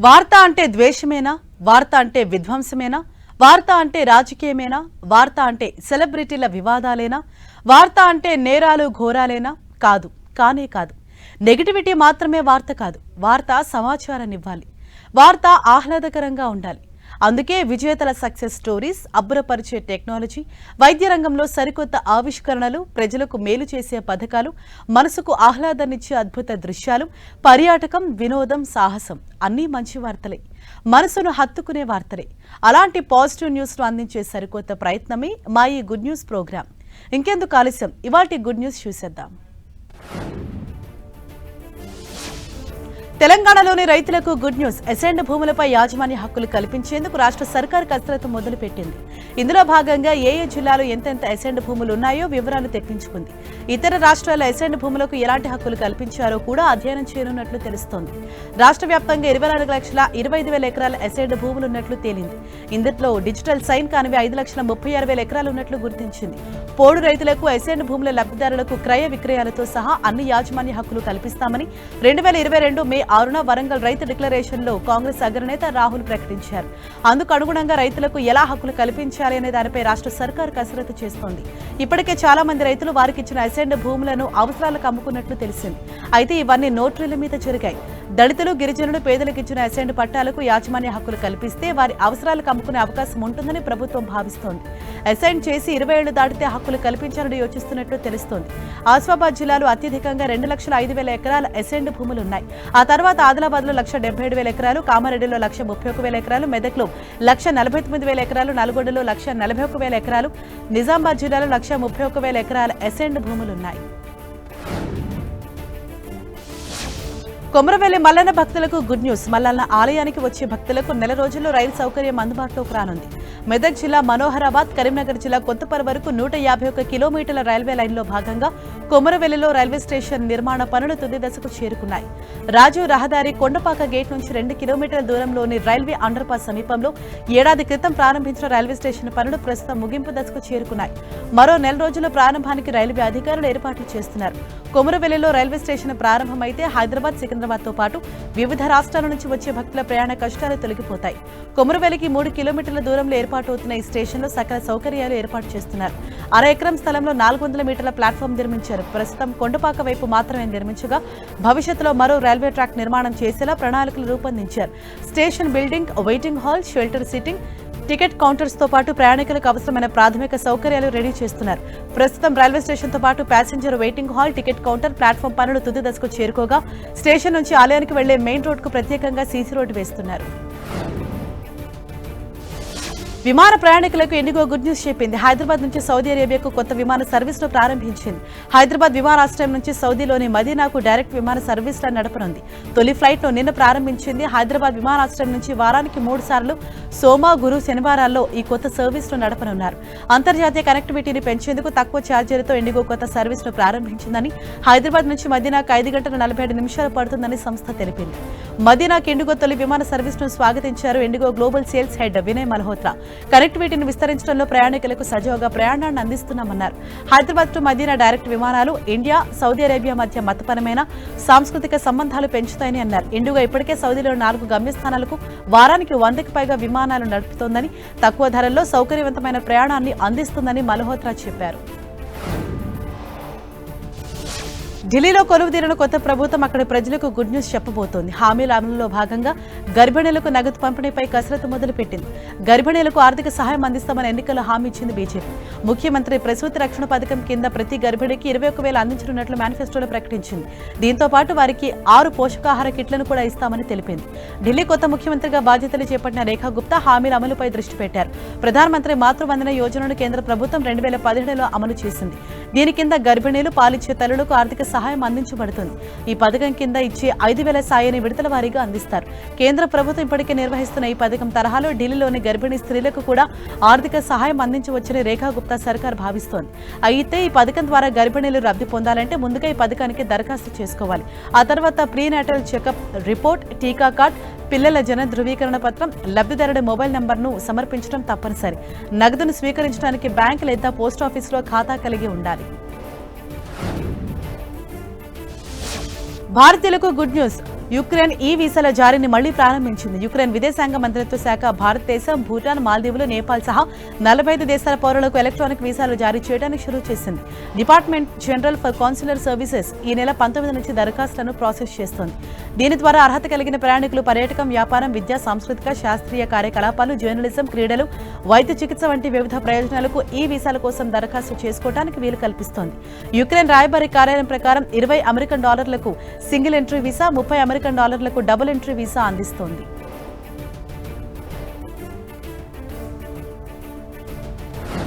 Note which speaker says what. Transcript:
Speaker 1: వార్త అంటే ద్వేషమేనా? వార్త అంటే విధ్వంసమేనా? వార్త అంటే రాజకీయమేనా? వార్త అంటే సెలబ్రిటీల వివాదాలేనా? వార్త అంటే నేరాలు ఘోరాలేనా? కాదు. కానే కాదు. నెగిటివిటీ మాత్రమే వార్త కాదు. వార్త సమాచారాన్ని ఇవ్వాలి వార్త ఆహ్లాదకరంగా ఉండాలి. అందుకే విజేతల సక్సెస్ స్టోరీస్ అబ్బురపరిచే టెక్నాలజీ వైద్య రంగంలో సరికొత్త ఆవిష్కరణలు ప్రజలకు మేలు చేసే పథకాలు మనసుకు ఆహ్లాదాన్నిచ్చే అద్భుత దృశ్యాలు పర్యాటకం వినోదం సాహసం అన్నీ మంచి వార్తలే. మనసును హత్తుకునే వార్తలే. అలాంటి పాజిటివ్ న్యూస్ను అందించే సరికొత్త ప్రయత్నమే మా ఈ గుడ్ న్యూస్ ప్రోగ్రాం ఇంకెందుకు ఆలస్యం? ఇవాటి గుడ్ న్యూస్ చూసేద్దాం. తెలంగాణలోని రైతులకు గుడ్ న్యూస్. ఎసెండ్ భూములపై యాజమాన్య హక్కులు కల్పించేందుకు రాష్ట్ర సర్కార్ కసరత్తు మొదలుపెట్టింది ఇందులో భాగంగా ఏ ఏ జిల్లాలో ఎంతెంత ఎసెండ్ భూములు ఉన్నాయో వివరాలు తెప్పించుకుంది. ఇతర రాష్ట్రాల ఎసెండ్ భూములకు ఎలాంటి హక్కులు కల్పించారో కూడా అధ్యయనం చేయనున్నట్లు తెలుస్తోంది. రాష్ట్ర వ్యాప్తంగా ఇరవై నాలుగు లక్షల ఇరవై ఐదు వేల ఎకరాల ఎసెండ్ భూములు ఉన్నట్లు తేలింది. ఇందులో డిజిటల్ సైన్ కానివి ఐదు లక్షల ముప్పై ఆరు వేల ఎకరాలు ఉన్నట్లు గుర్తించింది. పోడు రైతులకు ఎసెండ్ భూముల లబ్ధిదారులకు క్రయ విక్రయాలతో సహా అన్ని యాజమాన్య హక్కులు కల్పిస్తామని రెండు వేల ఇరవై రెండు మే ఆరున వరంగల్ రైతు డిక్లరేషన్లో కాంగ్రెస్ అగ్రనేత రాహుల్ ప్రకటించారు. అందుకు అనుగుణంగా రైతులకు ఎలా హక్కులు కల్పించాలి అనే దానిపై రాష్ట్ర సర్కార్ కసరత్తు చేస్తోంది. ఇప్పటికే చాలా మంది రైతులు వారికి ఇచ్చిన అసెండ్ భూములను అవసరాలకు అమ్ముకున్నట్లు తెలిసింది. అయితే ఇవన్నీ నోట్రీల మీద జరిగాయి. దళితులు గిరిజనులు పేదలకు ఇచ్చిన అసెంట్ పట్టాలకు యాజమాన్య హక్కులు కల్పిస్తే వారి అవసరాలకు అమ్ముకునే అవకాశం ఉంటుందని ప్రభుత్వం భావిస్తోంది. అసైన్ చేసి ఇరవై ఏళ్ళు దాటితే హక్కులు కల్పించాలని యోచిస్తున్నట్లు తెలుస్తోంది. ఆసిఫాబాద్ జిల్లాలో అత్యధికంగా రెండు లక్షల ఐదు వేల ఎకరాల అసెండ్ భూములు ఉన్నాయి ఆ తర్వాత ఆదిలాబాద్లో లక్ష డెబ్బై ఏడు వేల ఎకరాలు కామారెడ్డిలో లక్ష ముప్పై ఒక వేల ఎకరాలు మెదక్లో లక్ష నలభై తొమ్మిది వేల ఎకరాలు నల్గొండలో లక్ష నలభై ఒక వేల ఎకరాలు నిజామాబాద్ జిల్లాలో లక్ష ముప్పై ఒక వేల ఎకరాల అసెండ్ భూములున్నాయి. కొమరవెల్లి మల్లన్న భక్తులకు గుడ్ న్యూస్. మల్లన్న ఆలయానికి వచ్చే భక్తులకు నెల రోజుల్లో రైలు సౌకర్యం అందుబాటులోకి రానుంది. మెదక్ జిల్లా మనోహరాబాద్ కరీంనగర్ జిల్లా కొత్తపర వరకు నూట యాభై ఒక్క కిలోమీటర్ల రైల్వే లైన్లో భాగంగా కొమరవెల్లిలో రైల్వే స్టేషన్ నిర్మాణ పనులు తుది దశకు చేరుకున్నాయి. రాజు రహదారి కొండపాక గేట్ నుంచి రెండు కిలోమీటర్ల దూరంలోని రైల్వే అండర్ పాస్ సమీపంలో ఏడాది క్రితం ప్రారంభించిన రైల్వే స్టేషన్ పనులు ప్రస్తుతం ముగింపు దశకు చేరుకున్నాయి. మరో నెల రోజుల ప్రారంభానికి రైల్వే అధికారులు ఏర్పాట్లు చేస్తున్నారు. కొమరవెల్లిలో రైల్వే స్టేషన్ ప్రారంభమైతే హైదరాబాద్ సికింద్రాబాద్తో పాటు వివిధ రాష్ట్రాల నుంచి వచ్చే భక్తుల ప్రయాణ కష్టాలు తొలగిపోతాయి. కొమరవెల్లికి మూడు కిలోమీటర్ల దూరంలో ఏర్పాటు అవుతున్న ఈ స్టేషన్లో సకల సౌకర్యాలు ఏర్పాటు చేస్తున్నారు. అర ఎకరం స్థలంలో నాలుగు వందల మీటర్ల ప్లాట్ఫామ్ నిర్మించారు. ప్రస్తుతం కొండపాక వైపు మాత్రమే నిర్మించగా భవిష్యత్తులో మరో రైల్వే ట్రాక్ నిర్మాణం చేసేలా ప్రణాళికలు రూపొందించారు. Station building waiting hall shelter sitting ticket కౌంటర్స్తో పాటు ప్రయాణికులకు అవసరమైన ప్రాథమిక సౌకర్యాలు రెడీ చేస్తున్నారు. ప్రస్తుతం రైల్వే స్టేషన్తో పాటు passenger waiting hall ticket counter platform పనులు తుది దశకు చేరుకోగా స్టేషన్ నుంచి ఆలయానికి వెళ్ళే మెయిన్ రోడ్కు ప్రత్యేకంగా సీసీ రోడ్డు వేస్తున్నారు. విమాన ప్రయాణికులకు ఎన్నికో గుడ్ న్యూస్ చెప్పింది. హైదరాబాద్ నుంచి సౌదీ అరేబియాకు కొత్త విమాన సర్వీసులు ప్రారంభించింది. హైదరాబాద్ విమానాశ్రయం నుంచి సౌదీలోని మదీనాకు డైరెక్ట్ విమాన సర్వీసులను నడపనుంది. తొలి ఫ్లైట్ను నిన్న ప్రారంభించింది. హైదరాబాద్ విమానాశ్రయం నుంచి వారానికి మూడు సార్లు సోమ గురు శనివారాల్లో ఈ కొత్త సర్వీస్ను నడపనున్నారు. అంతర్జాతీయ కనెక్టివిటీని పెంచేందుకు తక్కువ ఛార్జీలతో ఇండిగో కొత్త సర్వీస్ను ప్రారంభించిందని హైదరాబాద్ నుంచి మదీనాకు ఐదు గంటల నలభై ఏడు నిమిషాలు పడుతుందని సంస్థ తెలిపింది. మదీనాకు ఇండిగో తొలి విమాన సర్వీస్ను స్వాగతించారు IndiGo global sales head Vinay Malhotra. కనెక్టివిటీని విస్తరించడంలో ప్రయాణికులకు సజావుగా ప్రయాణాన్ని అందిస్తున్నామన్నారు. హైదరాబాద్ టు మదీనా డైరెక్ట్ విమానాలు ఇండియా సౌదీ అరేబియా మధ్య మతపరమైన సాంస్కృతిక సంబంధాలు పెంచుతాయని అన్నారు. ఇండిగో ఇప్పటికే సౌదీలో నాలుగు గమ్యస్థానాలకు వారానికి వందకి పైగా విమానాలు నడుపుతోందని తక్కువ ధరల్లో సౌకర్యవంతమైన ప్రయాణాన్ని అందిస్తుందని మల్హోత్రా చెప్పారు. ఢిల్లీలో కొలువుదీరిన కొత్త ప్రభుత్వం అక్కడి ప్రజలకు గుడ్ న్యూస్ చెప్పబోతోంది. హామీల అమలులో భాగంగా గర్భిణీలకు నగదు పంపిణీపై కసరత్తు మొదలుపెట్టింది. గర్భిణీలకు ఆర్థిక సహాయం అందిస్తామని ఎన్నికల్లో హామీ ఇచ్చింది బీజేపీ. ముఖ్యమంత్రి ప్రసూతి రక్షణ పథకం కింద ప్రతి గర్భిణికి ఇరవై ఒక వేలు అందించనున్నట్లు మేనిఫెస్టోలో ప్రకటించింది. దీంతో పాటు వారికి ఆరు పోషకాహార కిట్లను కూడా ఇస్తామని తెలిపింది. ఢిల్లీ కొత్త ముఖ్యమంత్రిగా బాధ్యతలు చేపట్టిన రేఖా గుప్తా హామీల అమలుపై దృష్టి పెట్టారు. ప్రధానమంత్రి మాతృవందన యోజనను కేంద్ర ప్రభుత్వం రెండు వేల పదిహేడులో అమలు చేసింది. దీని కింద గర్భిణీలు పాలిచ్చే తల్లులకు ఆర్థిక సహాయం అందించబడుతుంది. ఈ పథకం కింద ఇచ్చే ఐదు వేల సాయాన్ని విడతల వారీగా అందిస్తారు. కేంద్ర ప్రభుత్వం ఇప్పటికే నిర్వహిస్తున్న ఈ పథకం తరహాలో ఢిల్లీలోని గర్భిణీ స్త్రీలకు కూడా ఆర్థిక సహాయం అందించవచ్చని రేఖా గుప్తా సర్కార్ భావిస్తోంది. అయితే ఈ పథకం ద్వారా గర్భిణీలు లబ్ధి పొందాలంటే ముందుగా ఈ పథకానికి దరఖాస్తు చేసుకోవాలి. ఆ తర్వాత ప్రీనాటల్ చెకప్ రిపోర్ట్ టీకా కార్డ్ పిల్లల జన ధృవీకరణ పత్రం లబ్ధిదారుడి మొబైల్ నంబర్ను సమర్పించడం తప్పనిసరి. నగదును స్వీకరించడానికి బ్యాంక్ లేదా పోస్టాఫీసులో ఖాతా కలిగి ఉండాలి. భారతీయులకు గుడ్ న్యూస్ యుక్రెయిన్ ఈ వీసాల జారీని మళ్ళీ ప్రారంభించింది. యుక్రెయిన్ విదేశాంగ మంత్రిత్వ శాఖ భారతదేశం భూటాన్ మాల్దీవులు నేపాల్ సహా నలభై ఐదు దేశాల పౌరులకు ఎలక్ట్రానిక్ వీసాలు జారీ చేయడానికి షురూ చేసింది. Department general for consular services ఈ నెల పంతొమ్మిది నుంచి దరఖాస్తులను ప్రాసెస్ చేస్తోంది. దీని ద్వారా అర్హత కలిగిన ప్రయాణికులు పర్యాటకం వ్యాపారం విద్య సాంస్కృతిక శాస్త్రీయ కార్యకలాపాలు జర్నలిజం క్రీడలు వైద్య చికిత్స వంటి వివిధ ప్రయోజనాలకు ఈ వీసాల కోసం దరఖాస్తు చేసుకోవడానికి వీలు కల్పిస్తోంది. యుక్రెయిన్ రాయబారి కార్యాలయం ప్రకారం ఇరవై అమెరికన్ డాలర్లకు సింగిల్ ఎంట్రీ వీసా ముప్పై అమెరికన్ డాలర్లకు డబుల్ ఎంట్రీ వీసా అందిస్తోంది.